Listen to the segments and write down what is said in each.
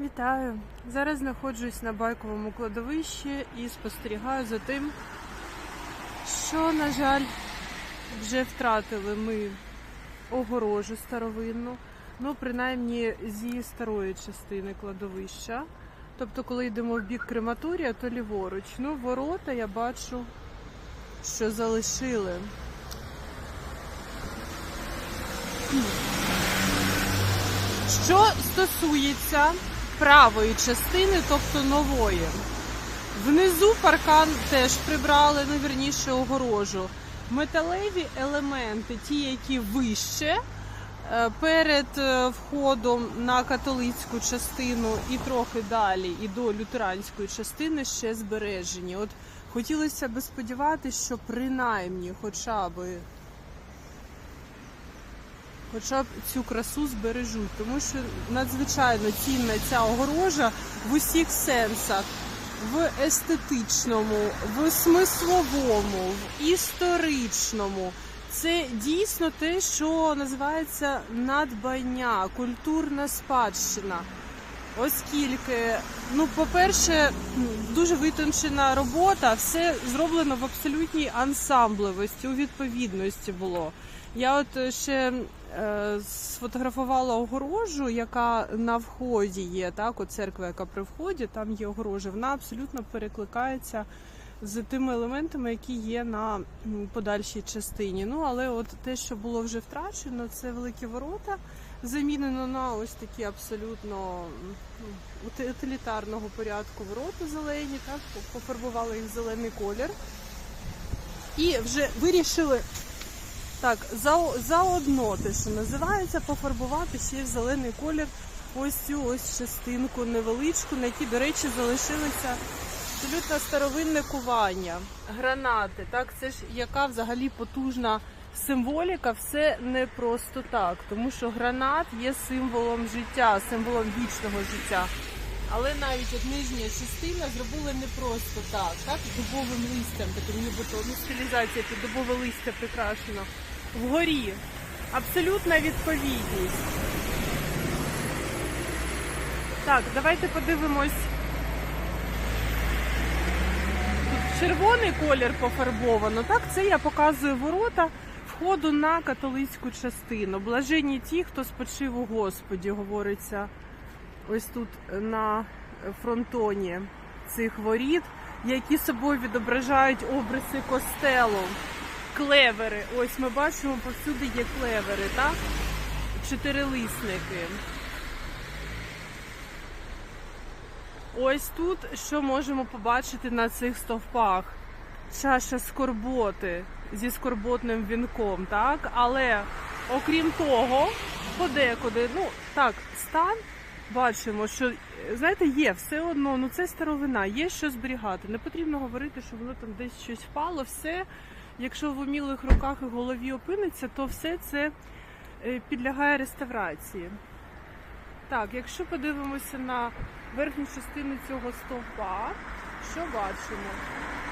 Вітаю! Зараз знаходжусь на байковому кладовищі і спостерігаю за тим, що, на жаль, вже втратили ми огорожу старовинну, ну, принаймні зі старої частини кладовища. Тобто, коли йдемо в бік крематорія, то ліворуч. Ну, ворота я бачу, що залишили. Що стосується правої частини, тобто нової, внизу паркан теж прибрали, ну вірніше огорожу. Металеві елементи, ті, які вище, е, перед е, входом на католицьку частину і трохи далі, і до лютеранської частини ще збережені. От хотілося би сподіватися, що принаймні хоча би хоча б цю красу збережуть, тому що надзвичайно цінна ця огорожа в усіх сенсах. В естетичному, в смисловому, в історичному. Це дійсно те, що називається надбання, культурна спадщина. Оскільки, ну, по-перше, дуже витончена робота, все зроблено в абсолютній ансамблевості, у відповідності було. Я от ще е, сфотографувала огорожу, яка на вході є, так, от церква, яка при вході, там є огорожа. Вона абсолютно перекликається з тими елементами, які є на подальшій частині. Ну, але от те, що було вже втрачено, це великі ворота, замінено на ось такі абсолютно утилітарного порядку ворота зелені, так, пофарбували їх зелений колір. І вже вирішили так, за, заодно те, що називається, пофарбувати ще й в зелений колір ось цю ось частинку невеличку, на якій, до речі, залишилися абсолютно старовинне кування. Гранати. Так, це ж яка взагалі потужна символіка, все не просто так, тому що гранат є символом життя, символом вічного життя. Але навіть от нижня частина зробили не просто так, так, дубовим листям, таким нібито ну, стилізація під дубове листя прикрашено. Вгорі. Абсолютна відповідність. Так, давайте подивимось. Тут червоний колір пофарбовано. Так, це я показую ворота входу на католицьку частину. Блаженні ті, хто спочив у Господі, говориться ось тут на фронтоні цих воріт, які собою відображають обриси костелу. Клевери. Ось ми бачимо, повсюди є клевери, так? Чотирилисники. Ось тут що можемо побачити на цих стовпах? Чаша скорботи зі скорботним вінком, так? Але окрім того, подекуди, ну так, стан бачимо, що знаєте, є все одно, ну це старовина, є що зберігати. Не потрібно говорити, що воно там десь щось впало, все. Якщо в умілих руках і голові опиниться, то все це е, підлягає реставрації. Так, якщо подивимося на верхню частину цього стовпа, що бачимо?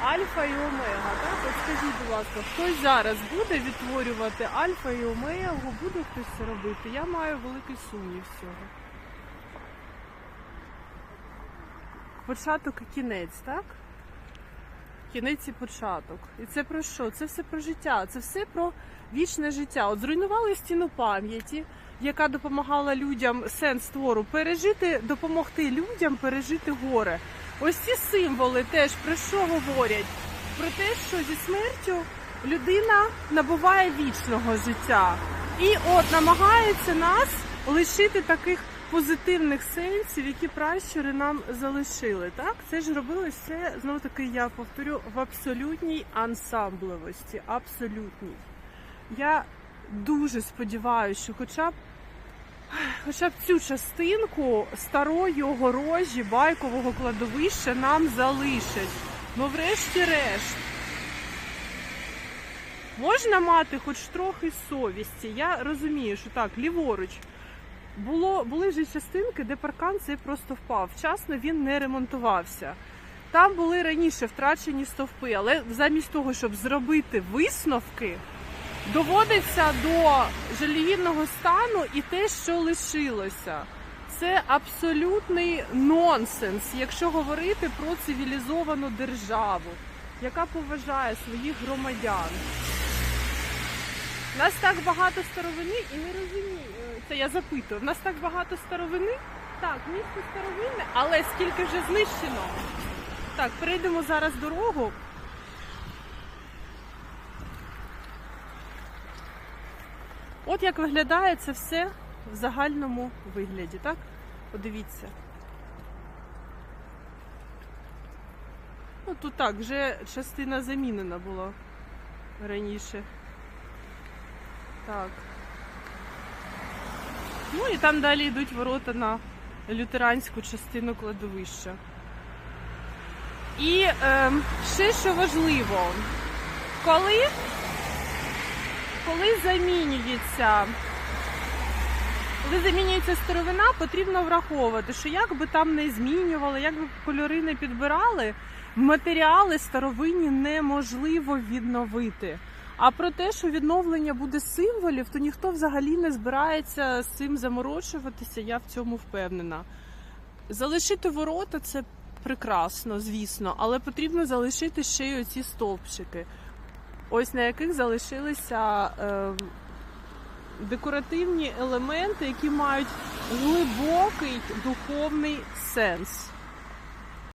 Альфа і омега. Так, от скажіть, будь ласка, хтось зараз буде відтворювати альфа і омегу, буде хтось це робити? Я маю великий сумнів з цього. Початок і кінець, так? Кінець і початок. І це про що? Це все про життя, це все про вічне життя. От зруйнували стіну пам'яті, яка допомагала людям сенс твору пережити, допомогти людям пережити горе. Ось ці символи теж про що говорять? Про те, що зі смертю людина набуває вічного життя. І от намагається нас лишити таких позитивних сенсів, які пращури нам залишили. Так, це ж робилось все знову таки. Я повторю в абсолютній ансамблевості. Абсолютній. Я дуже сподіваюся, що хоча б хоча б цю частинку старої огорожі байкового кладовища нам залишать. Ну, врешті-решт. Можна мати хоч трохи совісті. Я розумію, що так, ліворуч. Було, були ж частинки, де паркан цей просто впав. Вчасно він не ремонтувався. Там були раніше втрачені стовпи, але замість того, щоб зробити висновки, доводиться до жалюгідного стану і те, що лишилося. Це абсолютний нонсенс, якщо говорити про цивілізовану державу, яка поважає своїх громадян. Нас так багато старовини і не розумію. Це я запитую. У нас так багато старовини. Так, місто старовинне, але скільки вже знищено. Так, перейдемо зараз дорогу. От як виглядає це все в загальному вигляді, так? Подивіться. Ну тут так, вже частина замінена була раніше. Так. Ну і там далі йдуть ворота на лютеранську частину кладовища. І ем, ще що важливо, коли, коли замінюється коли замінюється старовина, потрібно враховувати, що як би там не змінювали, як би кольори не підбирали, матеріали старовинні неможливо відновити. А про те, що відновлення буде символів, то ніхто взагалі не збирається з цим заморочуватися, я в цьому впевнена. Залишити ворота це прекрасно, звісно, але потрібно залишити ще й оці стовпчики, ось на яких залишилися. Е, декоративні елементи, які мають глибокий духовний сенс.